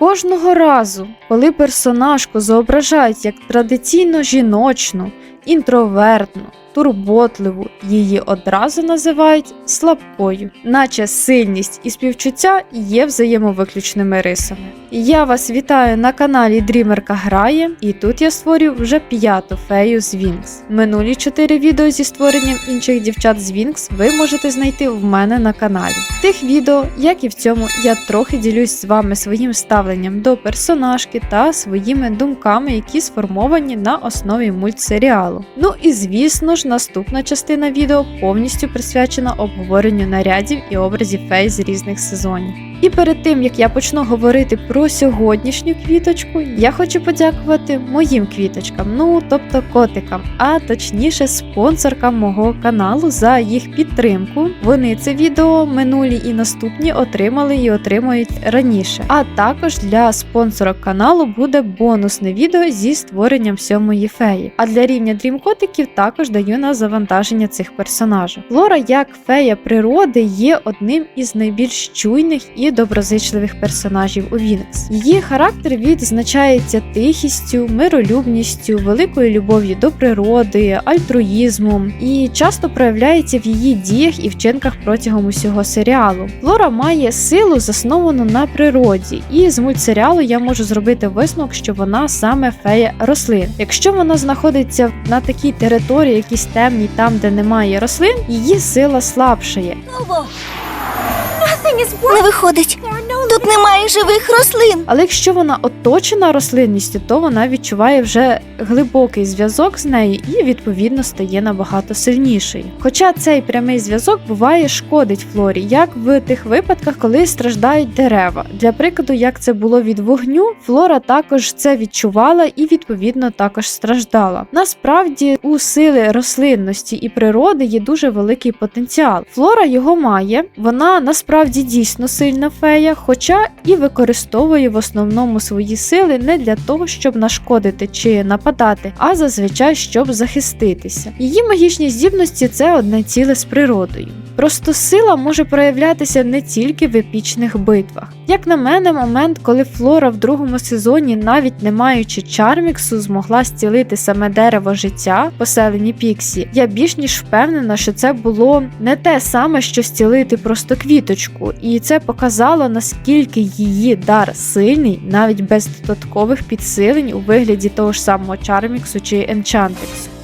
Кожного разу, коли персонажку зображають як традиційно жіночну, інтровертну, турботливу, її одразу називають слабкою, наче сильність і співчуття є взаємовиключними рисами. Я вас вітаю на каналі Дрімерка Грає, і тут я створю вже п'яту фею з Вінкс. Минулі чотири відео зі створенням інших дівчат з Вінкс ви можете знайти в мене на каналі. Тих відео, як і в цьому, я трохи ділюсь з вами своїм ставленням до персонажки та своїми думками, які сформовані на основі мультсеріалу. Ну і звісно ж, наступна частина відео повністю присвячена обговоренню нарядів і образів фей з різних сезонів. І перед тим як я почну говорити про сьогоднішню квіточку, я хочу подякувати моїм квіточкам, ну тобто котикам, а точніше спонсоркам мого каналу за їх підтримку. Вони це відео минулі і наступні отримали і отримують раніше. А також для спонсорок каналу буде бонусне відео зі створенням сьомої феї. А для рівня дрімкотиків також даю на завантаження цих персонажів. Флора, як фея природи, є одним із найбільш чуйних і доброзичливих персонажів у Вінкс. Її характер відзначається тихістю, миролюбністю, великою любов'ю до природи, альтруїзмом і часто проявляється в її діях і вчинках протягом усього серіалу. Флора має силу, засновану на природі, і з мультсеріалу я можу зробити висновок, що вона саме фея рослин. Якщо вона знаходиться на такій території, якійсь темній, там де немає рослин, її сила слабшає. Не виходить. Тут немає живих рослин. Але якщо вона оточена рослинністю, то вона відчуває вже глибокий зв'язок з нею і відповідно стає набагато сильнішою. Хоча цей прямий зв'язок буває шкодить флорі, як в тих випадках, коли страждають дерева. Для прикладу, як це було від вогню, флора також це відчувала і відповідно також страждала. Насправді у сили рослинності і природи є дуже великий потенціал. Флора його має, вона насправді дійсно сильна фея, хоча і використовує в основному свої сили не для того, щоб нашкодити чи нападати, а зазвичай щоб захиститися. Її магічні здібності це одне ціле з природою. Просто сила може проявлятися не тільки в епічних битвах. Як на мене, момент, коли Флора в другому сезоні, навіть не маючи Чарміксу, змогла зцілити саме дерево життя поселені Піксі, я більш ніж впевнена, що це було не те саме, що зцілити просто квіточку, і це показало наскільки її дар сильний, навіть без додаткових підсилень у вигляді того ж самого Чарміксу чи Енчантексу.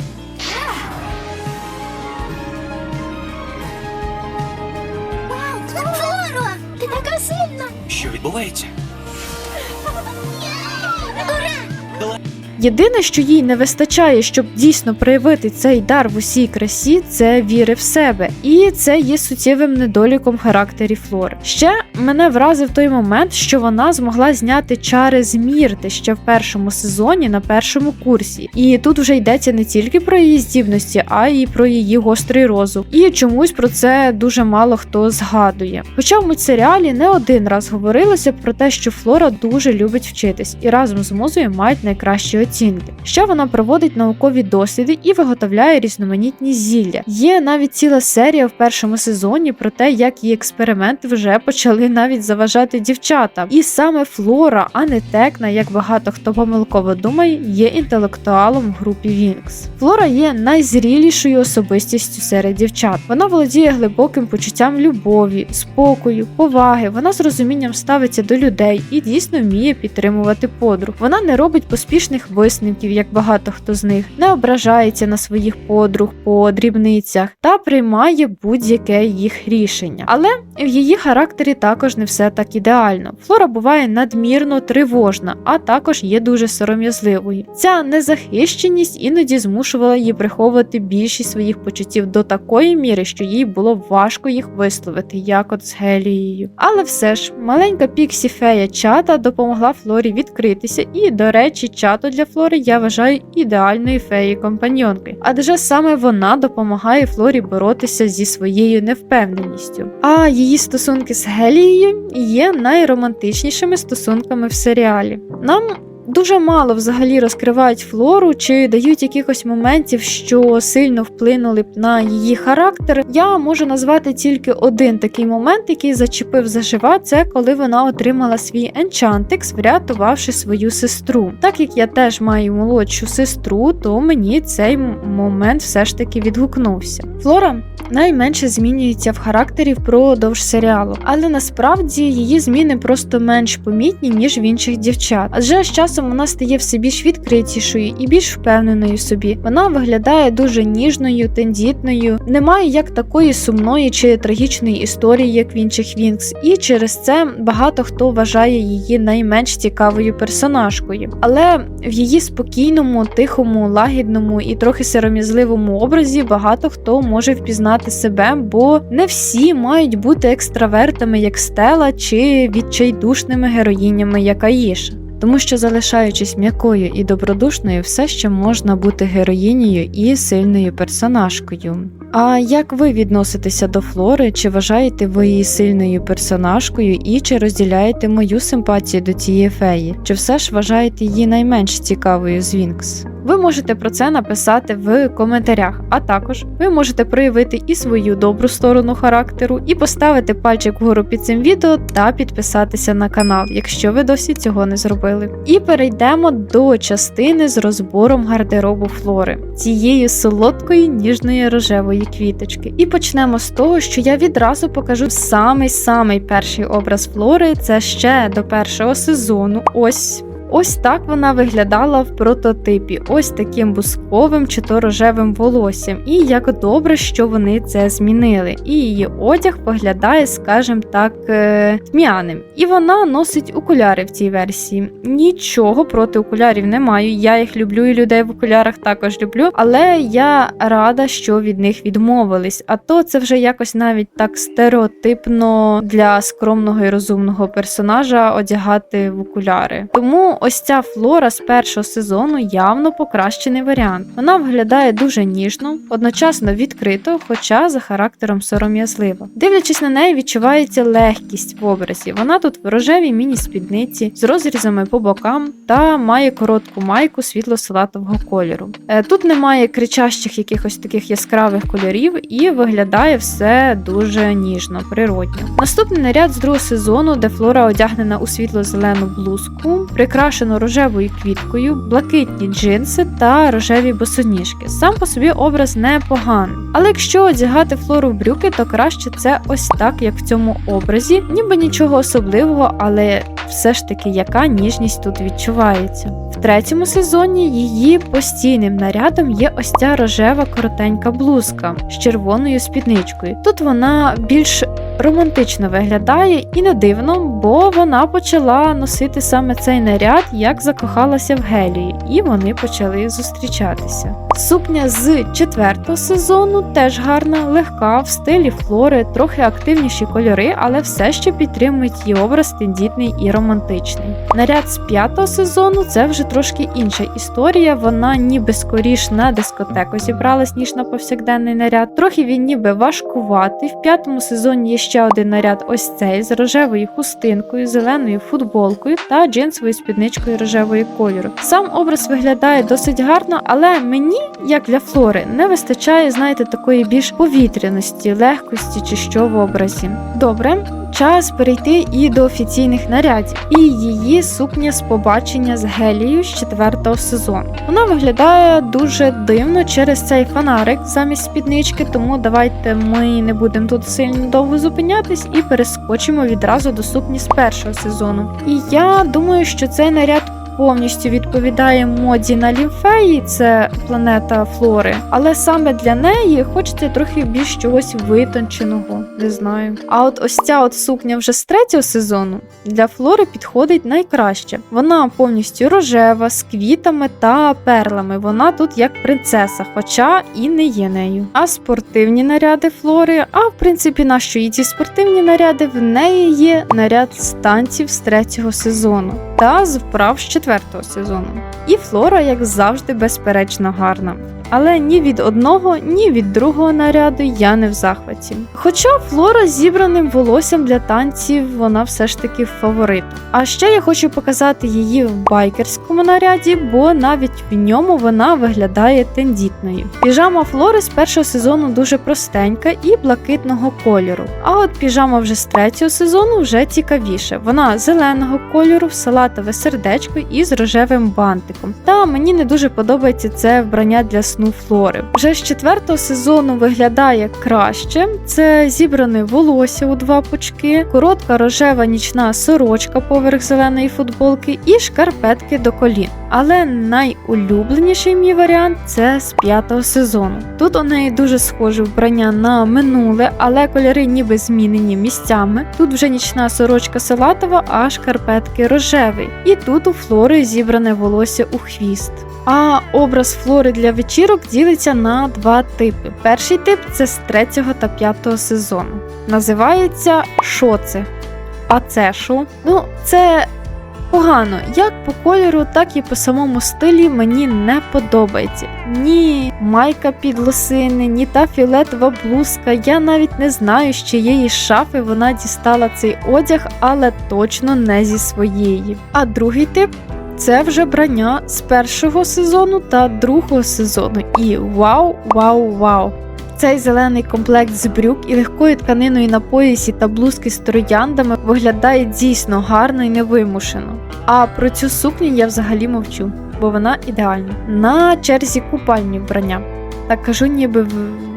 Єдине, що їй не вистачає, щоб дійсно проявити цей дар в усій красі, це віри в себе, і це є суттєвим недоліком характері Флори. Ще мене вразив той момент, що вона змогла зняти чари з Мірти ще в першому сезоні на першому курсі. І тут вже йдеться не тільки про її здібності, а й про її гострий розум. І чомусь про це дуже мало хто згадує. Хоча в мультсеріалі не один раз говорилося про те, що Флора дуже любить вчитись і разом з музою мають найкращі оцінки. Ще вона проводить наукові досліди і виготовляє різноманітні зілля. Є навіть ціла серія в першому сезоні про те, як її експерименти вже почали навіть заважати дівчатам. І саме Флора, а не Текна, як багато хто помилково думає, є інтелектуалом в групі Вінкс. Флора є найзрілішою особистістю серед дівчат. Вона володіє глибоким почуттям любові, спокою, поваги. Вона з розумінням ставиться до людей і дійсно вміє підтримувати подруг. Вона не робить поспішних висновків, як багато хто з них, не ображається на своїх подруг по дрібницях та приймає будь-яке їх рішення. Але в її характері також не все так ідеально. Флора буває надмірно тривожна, а також є дуже сором'язливою. Ця незахищеність іноді змушувала її приховувати більшість своїх почуттів до такої міри, що їй було важко їх висловити, як от з Гелією. Але все ж, маленька Піксі Фея чата допомогла Флорі відкритися, і, до речі, чато для Флори я вважаю ідеальною феєю компаньонки, адже саме вона допомагає Флорі боротися зі своєю невпевненістю. А її стосунки з Гелією є найромантичнішими стосунками в серіалі. Нам дуже мало взагалі розкривають флору чи дають якихось моментів, що сильно вплинули б на її характер. Я можу назвати тільки один такий момент, який зачепив зажива. Це коли вона отримала свій енчантикс, врятувавши свою сестру. Так як я теж маю молодшу сестру, то мені цей момент все ж таки відгукнувся. Флора найменше змінюється в характері впродовж серіалу, але насправді її зміни просто менш помітні ніж в інших дівчат. Адже з часом вона стає все більш відкритішою і більш впевненою в собі. Вона виглядає дуже ніжною, тендітною, немає як такої сумної чи трагічної історії, як в інших Вінкс, і через це багато хто вважає її найменш цікавою персонажкою. Але в її спокійному, тихому, лагідному і трохи сором'язливому образі багато хто може впізнати себе, бо не всі мають бути екстравертами, як Стела, чи відчайдушними героїнями, як Аїша. Тому що, залишаючись м'якою і добродушною, все ще можна бути героїнею і сильною персонажкою. А як ви відноситеся до Флори? Чи вважаєте ви її сильною персонажкою і чи розділяєте мою симпатію до цієї феї? Чи все ж вважаєте її найменш цікавою з Вінкс? Ви можете про це написати в коментарях, а також ви можете проявити і свою добру сторону характеру, і поставити пальчик вгору під цим відео та підписатися на канал, якщо ви досі цього не зробили. І перейдемо до частини з розбором гардеробу Флори, цієї солодкої ніжної рожевої квіточки. І почнемо з того, що я відразу покажу самий самий перший образ Флори. Це ще до першого сезону. Ось. Ось так вона виглядала в прототипі, ось таким бусковим чи то рожевим волоссям. І як добре, що вони це змінили. І її одяг виглядає, скажімо так, е, тьмяним. І вона носить окуляри в цій версії. Нічого проти окулярів не маю. Я їх люблю і людей в окулярах також люблю. Але я рада, що від них відмовились. А то це вже якось навіть так стереотипно для скромного і розумного персонажа одягати в окуляри. Тому ось ця флора з першого сезону явно покращений варіант. Вона виглядає дуже ніжно, одночасно відкрито, хоча за характером сором'язлива. Дивлячись на неї, відчувається легкість в образі. Вона тут в рожевій міні-спідниці з розрізами по бокам та має коротку майку світло-салатового кольору. Е, Тут немає кричащих якихось таких яскравих кольорів і виглядає все дуже ніжно, природньо. Наступний наряд з другого сезону, де Флора одягнена у світло-зелену блузку, прикрашено рожевою квіткою, блакитні джинси та рожеві босоніжки. Сам по собі образ непоганий. Але якщо одягати Флору в брюки, то краще це ось так, як в цьому образі. Ніби нічого особливого, але все ж таки яка ніжність тут відчувається. В третьому сезоні її постійним нарядом є ось ця рожева коротенька блузка з червоною спідничкою. Тут вона більш романтично виглядає і не дивно, бо вона почала носити саме цей наряд, як закохалася в Гелії, і вони почали зустрічатися. Сукня з четвертого сезону теж гарна, легка, в стилі флори, трохи активніші кольори, але все ще підтримують її образ тендітний і романтичний. Наряд з п'ятого сезону це вже трошки інша історія. Вона ніби скоріш на дискотеку зібралась, ніж на повсякденний наряд. Трохи він ніби важкуватий. В п'ятому сезоні є ще один наряд, ось цей з рожевою хустинкою, зеленою футболкою та джинсовою спідничкою рожевої кольору. Сам образ виглядає досить гарно, але мені, як для флори, не вистачає, знаєте, такої більш повітряності, легкості чи що в образі. Добре. Час перейти і до офіційних нарядів, і її сукня з побачення з Гелією з четвертого сезону. Вона виглядає дуже дивно через цей фонарик замість спіднички, тому давайте ми не будемо тут сильно довго зупинятись і перескочимо відразу до сукні з першого сезону. І я думаю, що цей наряд. Повністю відповідає моді на лімфеї, це планета Флори, але саме для неї хочеться трохи більш чогось витонченого, не знаю. А от ось ця от сукня вже з третього сезону для Флори підходить найкраще. Вона повністю рожева, з квітами та перлами. Вона тут як принцеса, хоча і не є нею. А спортивні наряди Флори, а в принципі, на що і ці спортивні наряди, в неї є наряд з танців з третього сезону та з вправ з сезону. І Флора, як завжди, безперечно гарна. але ні від одного, ні від другого наряду я не в захваті. Хоча флора з зібраним волоссям для танців вона все ж таки фаворит. А ще я хочу показати її в байкерському наряді, бо навіть в ньому вона виглядає тендітною. Піжама флори з першого сезону дуже простенька і блакитного кольору. А от піжама вже з третього сезону вже цікавіше. Вона зеленого кольору, салатове сердечко із рожевим бантиком. Та мені не дуже подобається це вбрання для сну флори. Вже з четвертого сезону виглядає краще. Це зібране волосся у два пучки, коротка рожева нічна сорочка поверх зеленої футболки і шкарпетки до колін. Але найулюбленіший мій варіант це з п'ятого сезону. Тут у неї дуже схоже вбрання на минуле, але кольори ніби змінені місцями. Тут вже нічна сорочка салатова, а шкарпетки рожевий. І тут у флори зібране волосся у хвіст. А образ флори для вечірок ділиться на два типи. Перший тип це з третього та п'ятого сезону. Називається «Що це?». А це що? Ну, це погано. Як по кольору, так і по самому стилі мені не подобається. Ні майка під лосини, ні та фіолетова блузка. Я навіть не знаю, з чиєї шафи вона дістала цей одяг, але точно не зі своєї. А другий тип це вже брання з першого сезону та другого сезону. І вау, вау, вау! Цей зелений комплект з брюк і легкою тканиною на поясі та блузки з трояндами виглядає дійсно гарно і невимушено. А про цю сукню я взагалі мовчу, бо вона ідеальна. На черзі купальні вбрання. Так кажу, ніби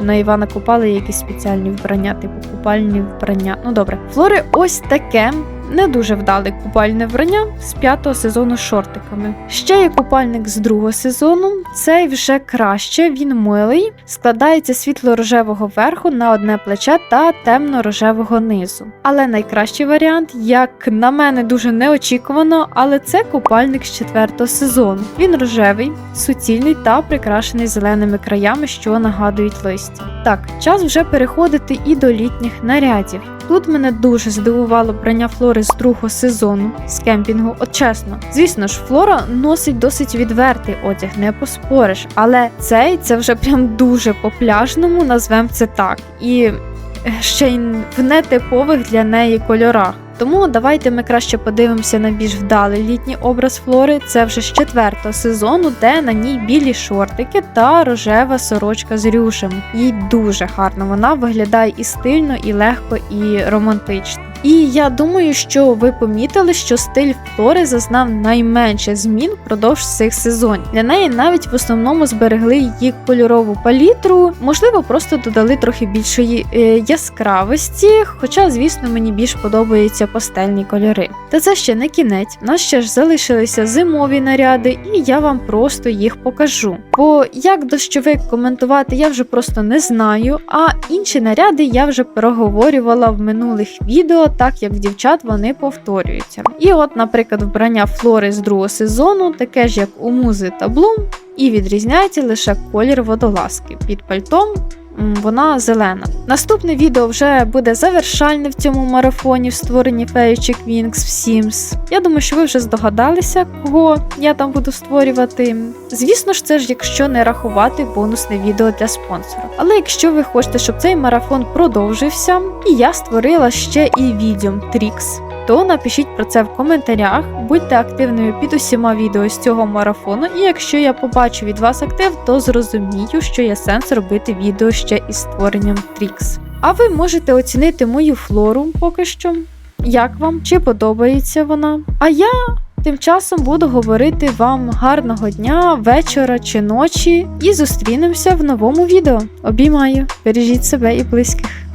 на Івана Купала якісь спеціальні вбрання, типу купальні вбрання. Ну добре. Флори ось таке. Не дуже вдале купальне вбрання з п'ятого сезону шортиками. Ще є купальник з другого сезону. Цей вже краще, він милий, складається світло-рожевого верху на одне плече та темно-рожевого низу. Але найкращий варіант, як на мене, дуже неочікувано, але це купальник з четвертого сезону. Він рожевий, суцільний та прикрашений зеленими краями, що нагадують листя. Так, час вже переходити і до літніх нарядів. Тут мене дуже здивувало брання флори з другого сезону з кемпінгу. От чесно, звісно ж, флора носить досить відвертий одяг, не поспориш, але цей це вже прям дуже по пляжному, назвемо це так. І е, ще й в нетипових для неї кольорах. Тому давайте ми краще подивимося на більш вдалий літній образ флори. Це вже з четвертого сезону, де на ній білі шортики та рожева сорочка з рюшем. Їй дуже гарно. Вона виглядає і стильно, і легко, і романтично. І я думаю, що ви помітили, що стиль флори зазнав найменше змін впродовж цих сезонів. Для неї навіть в основному зберегли її кольорову палітру, можливо, просто додали трохи більшої е, яскравості. Хоча, звісно, мені більш подобаються пастельні кольори. Та це ще не кінець. У нас ще ж залишилися зимові наряди, і я вам просто їх покажу. Бо як дощовик коментувати, я вже просто не знаю. А інші наряди я вже проговорювала в минулих відео, так як в дівчат вони повторюються. І от, наприклад, вбрання флори з другого сезону, таке ж як у музи та блум, і відрізняється лише колір водолазки під пальтом. Вона зелена. Наступне відео вже буде завершальне в цьому марафоні в створенні феєчок Wings в Sims. Я думаю, що ви вже здогадалися, кого я там буду створювати. Звісно ж, це ж якщо не рахувати бонусне відео для спонсора. Але якщо ви хочете, щоб цей марафон продовжився, і я створила ще і відео Трікс, то напишіть про це в коментарях, будьте активними під усіма відео з цього марафону, і якщо я побачу від вас актив, то зрозумію, що є сенс робити відео ще із створенням Трікс. А ви можете оцінити мою флору поки що. Як вам? Чи подобається вона? А я тим часом буду говорити вам гарного дня, вечора чи ночі, і зустрінемося в новому відео. Обіймаю, бережіть себе і близьких.